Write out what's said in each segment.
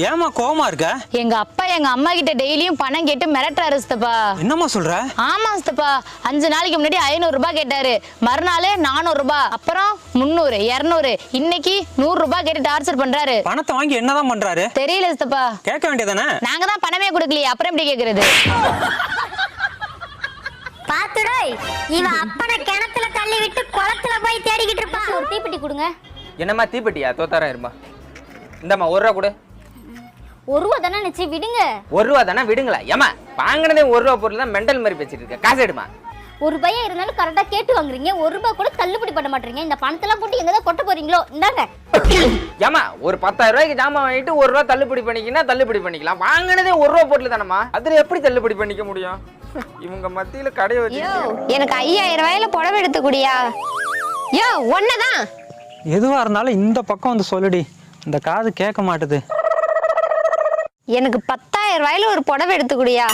ஏமா கோவமா இருக்க? எங்க அப்பா எங்க அம்மா கிட்ட டெய்லியும் பணம் கேட்டு மிரட்டுறாரு சித்தப்பா. என்னம்மா சொல்ற? ஆமா சித்தப்பா. அஞ்சு நாளைக்கு முன்னாடி ஐநூறு ரூபாய் கேட்டாரு. மறுநாள் நானூறு ரூபாய். அப்புறம் முந்நூறு இருநூறு. இன்னைக்கு நூறு ரூபாய் கேட்டு டார்ச்சர் பண்றாரு. பணத்தை வாங்கி என்னதான் பண்றாரு? தெரியல சித்தப்பா. கேட்க வேண்டியதானே? நாங்க தான் பணமே கொடுக்கலையே. அப்புறம் எப்படி கேக்குறது? பாத்துடோய் இவ அப்பனை கிணத்துல தள்ளி விட்டு குளத்துல போய் தேடிக்கிட்டு இருப்பா. ஒரு தீப்பெட்டி கொடுங்க. என்னம்மா தீப்பெட்டியா? தோத்தாரம் இருமா. இந்தம்மா ஒரு ரூபா கொடு. ஒரு ரூபா தானே நிச்சு விடுங்க. ஒரு ரூபா தானே விடுங்களா? ஏமா வாங்கினதே ஒரு ரூபா பொருள் தான் மெண்டல் மாதிரி பேசிட்டு இருக்க. காசு எடுமா? ஒரு பையன் இருந்தாலும் கரெக்டா கேட்டு வாங்குறீங்க. ஒரு ரூபாய் கூட தள்ளுபடி பண்ண மாட்டீங்க இந்த பணத்தெல்லாம் போட்டு எங்க தான் கொட்ட போறீங்களோ? இந்தாங்க. ஏமா ஒரு பத்தாயிரம் ரூபாய்க்கு ஜாமான் வாங்கிட்டு ஒரு ரூபா தள்ளுபடி பண்ணிக்கினா தள்ளுபடி பண்ணிக்கலாம். வாங்கினதே ஒரு ரூபா பொருள் தானம்மா? அதுல எப்படி தள்ளுபடி பண்ணிக்க முடியும்? இவங்க மத்தியில கடையை வச்சு எனக்கு ஐயாயிரம் ரூபாயில புடவை எடுத்து குடியா யோ ஒன்னதான் எதுவா இருந்தாலும் இந்த பக்கம் வந்து சொல்லுடி. இந்த காது கேட்க மாட்டுது. எனக்கு பத்தாயிரம் ரூபாயில ஒரு புடவை எடுத்து குடியா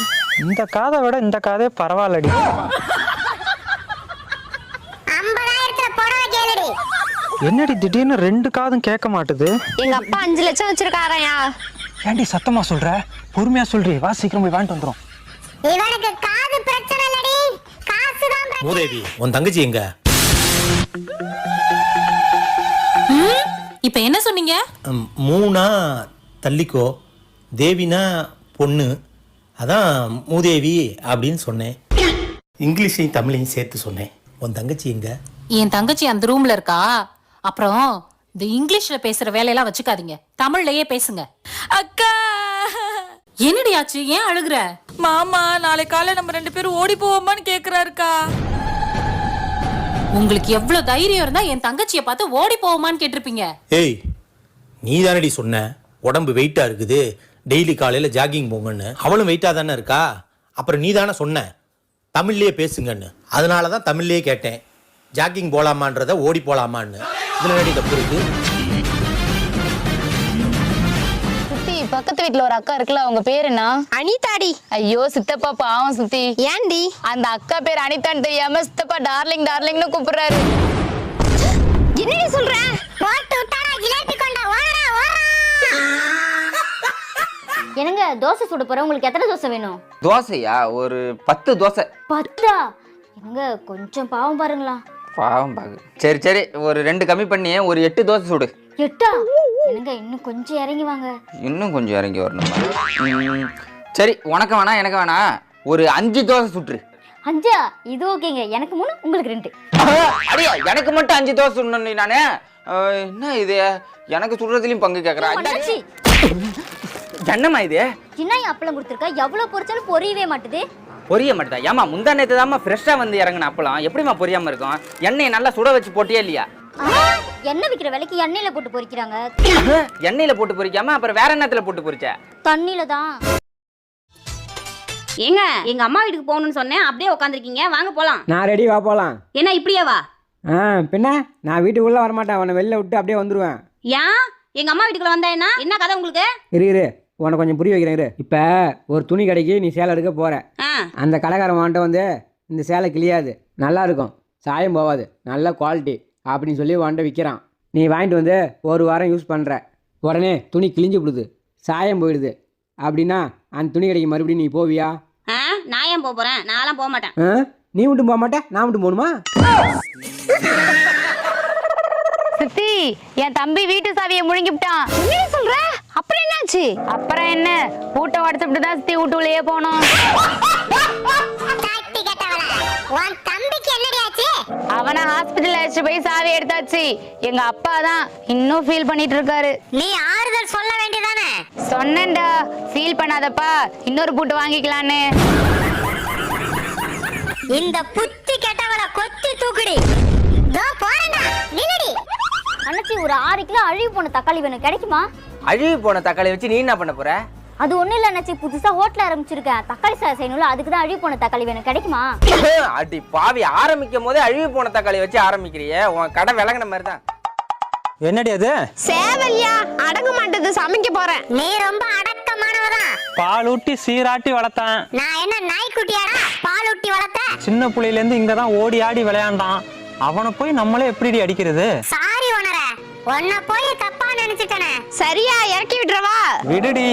இந்த காதை விட இந்த காதே பரவாயில்லடி. ஐம்பதாயிரத்துல புடவை கேளுடி. என்னடி திடீர்னு ரெண்டு காதும் கேட்க மாட்டுது? எங்க அப்பா அஞ்சு லட்சம் வச்சிருக்காராயா. ஏன்டி சத்தமா சொல்ற? பொறுமையா சொல்றி வா சீக்கிரம் போய் வாங்கிட்டு வந்துரும். இவனுக்கு காது பிரச்சனை இல்லடி. காசுதான் பிரச்சனை. மூதேவி உன் தங்கச்சி எங்க? இப்ப என்ன சொன்னீங்க? மூணா தள்ளிக்கோ. தேவினா பொண்ணு. அதான் மூதேவி அப்படின்னு சொன்னேன். இங்கிலீஷையும் தமிழையும் சேர்த்து சொன்னேன். உன் தங்கச்சி எங்க? என் தங்கச்சி அந்த ரூம்ல இருக்கா? அப்புறம் இந்த இங்கிலீஷ்ல பேசுற வேலையெல்லாம் வச்சுக்காதீங்க. தமிழ்லயே பேசுங்க. அக்கா! என்னடி ஆச்சு? ஏன் அழுகுற? மாமா நாளை காலை நம்ம ரெண்டு பேரும் ஓடி போவோமான்னு கேக்குறாருக்கா. உங்களுக்கு எவ்வளவு தைரியம் இருந்தா என் தங்கச்சியை பார்த்து ஓடி போவோமான்னு கேட்டிருப்பீங்க. ஏய் நீ தானடி சொன்ன? உடம்பு வெயிட்டா இருக்குது. டெய்லி காலையில ஜாகிங் போங்கன்னு. அவளும் வெயிட்டா தானே இருக்கா? அப்புறம் நீ தானே சொன்ன. தமிழ்லயே பேசுங்கன்னு. அதனால தான் தமிழ்லயே கேட்டேன். ஜாகிங் போலாமான்றத ஓடி போலாமான்னு. இதுல என்னடி தப்பு இருக்கு? சுத்தி பக்கத்து வீட்ல ஒரு அக்கா இருக்குல்ல அவங்க பேர் என்ன? அனிதாடி. ஐயோ சித்தப்பா பாவம் சுத்தி. ஏன்டி? அந்த அக்கா பேர் அனிதான்னு தெரியாம சித்தப்பா டார்லிங் டார்லிங்னு கூப்பிடுறாரு. என்னடி சொல்ற? விட்டாடா ஜிலேபி கொண்டா ஓடா ஓடா என்னங்க தோசை சுட போறேன். உங்களுக்கு எத்தனை தோசை வேணும்? தோசையா? ஒரு பத்து தோசை. பத்தா? என்னங்க கொஞ்சம் பாவம் பாருங்களா. பாவம் பாகு. சரி சரி. ஒரு ரெண்டு கம்மி பண்ணி ஒரு எட்டு தோசை சுடு. எட்டா? என்னங்க இன்னும் கொஞ்சம் இறங்கி வாங்க. இன்னும் கொஞ்சம் இறங்கி வரணும்? சரி உனக்கு வேணாம் எனக்கு வேணாம் ஒரு அஞ்சு தோசை சுட்டுரு. அஞ்சா? இது ஓகேங்க. எனக்கு மூணு உங்களுக்கு ரெண்டு. அடியா எனக்கு மட்டும் அஞ்சு தோசை சுடணும் நானே? என்ன இது? எனக்கு சுடுறதுலயும் பங்கு மண்ணாச்சி. என்னம்மா இது? சின்ன அப்பளம் கொடுத்துருக்கா? எவ்வளவு பொரிச்சாலும் பொரியவே மாட்டுது. பொரிய மாட்டேதா? ஏமா முந்தா நேத்து தாம்மா ஃப்ரெஷ்ஷா வந்து இறங்கின அப்பளம். எப்படிம்மா பொரியாம இருக்கும்? எண்ணெயை நல்லா சுட வச்சு போட்டியா இல்லையா? எண்ணெய் விக்கிற விலைக்கு எண்ணெயில போட்டு பொரிக்கிறாங்க. எண்ணெயில போட்டு பொரிக்காம அப்புறம் வேற என்னத்துல போட்டு பொரிச்ச? தண்ணியில தான். ஏங்க எங்க அம்மா வீட்டுக்கு போகணும்னு சொன்னேன். அப்படியே உட்காந்துருக்கீங்க வாங்க போலாம். நான் ரெடி வா போகலாம் என்ன இப்படியே வா. ஆ பின்ன? நான் வீட்டுக்குள்ளே வரமாட்டேன். உன்னை வெளில விட்டு அப்படியே வந்துடுவேன் ஏன்? எங்க அம்மா வீட்டுக்குள்ள வந்தா என்ன? என்ன கதை உங்களுக்கு? இரு இரு. உனக்கு கொஞ்சம் புரிய வைக்கிறேன் இரு. இப்போ ஒரு துணி கடைக்கு நீ சேலை எடுக்க போகிற அந்த கடைக்காரன் வாண்ட வந்து இந்த சேலை கிளியாது நல்லா இருக்கும் சாயம் போகாது நல்ல குவாலிட்டி அப்படின்னு சொல்லி வாண்ட விற்கிறான் நீ வாங்கிட்டு வந்து ஒரு வாரம் யூஸ் பண்ணுற உடனே துணி கிழிஞ்சு விடுது சாயம் போயிடுது. அப்படின்னா அந்த துணி கடைக்கு மறுபடியும் நீ போவியா? நான் ஏன் போக போறேன்? நான்லாம் போக மாட்டேன். நீ மட்டும் போக மாட்டே நான் மட்டும் போகணுமா? சித்தி என் தம்பி வீட்டு சாவியை முழுங்கிவிட்டான் என்ன சொல்ற? அப்புறம் என்னாச்சு? அப்புறம் என்ன? வீட்டை உடச்சுட்டு தான் சித்தி வீட்டுக்குள்ளேயே போனோம் உன் தம்பிக்கு என்னடி ஆச்சு? அவனை ஹாஸ்பிட்டல் அழைச்சிட்டு போய் சாவி எடுத்தாச்சு. எங்க அப்பா தான் இன்னும் ஃபீல் பண்ணிட்டு இருக்காரு நீ ஆறுதல் சொல்ல வேண்டியதானே? சொன்னேன்டா. ஃபீல் பண்ணாதப்பா. இன்னொரு பூட்டு வாங்கிக்கலான்னு. இந்த புத்தி கெட்டவள கொத்தி தூக்குடி. தோ போறேன்டா. நில்லுடி. அண்ணாச்சி ஒரு ஆறு கிலோ அழுகி போன தக்காளி வேணும். கிடைக்குமா? அழுகி போன தக்காளி வச்சு நீ என்ன பண்ண போற? அது ஒண்ணும் இல்ல அண்ணாச்சி. புதுசா ஹோட்டல் ஆரம்பிச்சிருக்கேன். தக்காளி சாதம் செய்யணும்ல அதுக்கு தான் அழுகி போன தக்காளி வேணும். கிடைக்குமா? அடி பாவி ஆரம்பிக்கும் போதே அழுகி போன தக்காளி வச்சு ஆரம்பிக்கிறியே. உன் கடை விளங்குன மாதிரி தான். என்னடி அது? சேவல்யா அடங்க மாட்டேது. சமைக்க போறேன். நீ ரொம்ப அடக்கமானவதான் பால் ஊட்டி சீராட்டி வளர்த்தேன். நான் என்ன நாய்க்குட்டியாடா? பால் ஊட்டி வளர்த்த? சின்ன புள்ளையிலேருந்து இங்க தான் ஓடி ஆடி விளையாண்டான். அவனை போய் நம்மளே எப்படி அடிக்கிறது? சாரி ஓனர உன்னை போய் தப்பா நினைச்சிட்டனே. சரியா இறக்கி விட்டுறவா? விடுடி.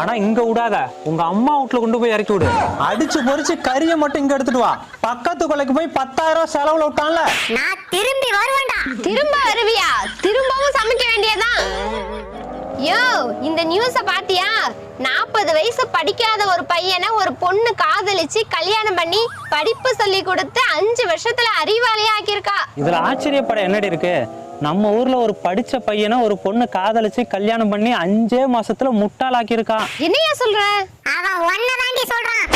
ஆனா இங்க விடாத. உங்க அம்மா வீட்டுல கொண்டு போய் இறக்கி விடு. அடிச்சு பொரிச்சு கறியை மட்டும் இங்க எடுத்துட்டு வா. பக்கத்து கொலைக்கு போய் பத்தாயிரம் ரூபாய் செலவுல விட்டான்ல. நான் திரும்பி வருவேன்டா. திரும்ப வருவியா? திரும்பவும் சமைக்க வேண்டியதான் யோ இந்த நியூஸ பாத்தியா? நாற்பது வயசு படிக்காத ஒரு பையனை ஒரு பொண்ணு காதலிச்சு கல்யாணம் பண்ணி படிப்பு சொல்லி கொடுத்து அஞ்சு வருஷத்துல அறிவாளியா ஆக்கியிருக்கா இதுல ஆச்சரியப்பட என்னடி இருக்கு? நம்ம ஊர்ல ஒரு படிச்ச பையனை ஒரு பொண்ணு காதலிச்சு கல்யாணம் பண்ணி அஞ்சே மாசத்துல முட்டாளாக்கி இருக்கான் என்னையா சொல்ற? அவன் ஒன்னதாண்டி சொல்றான்.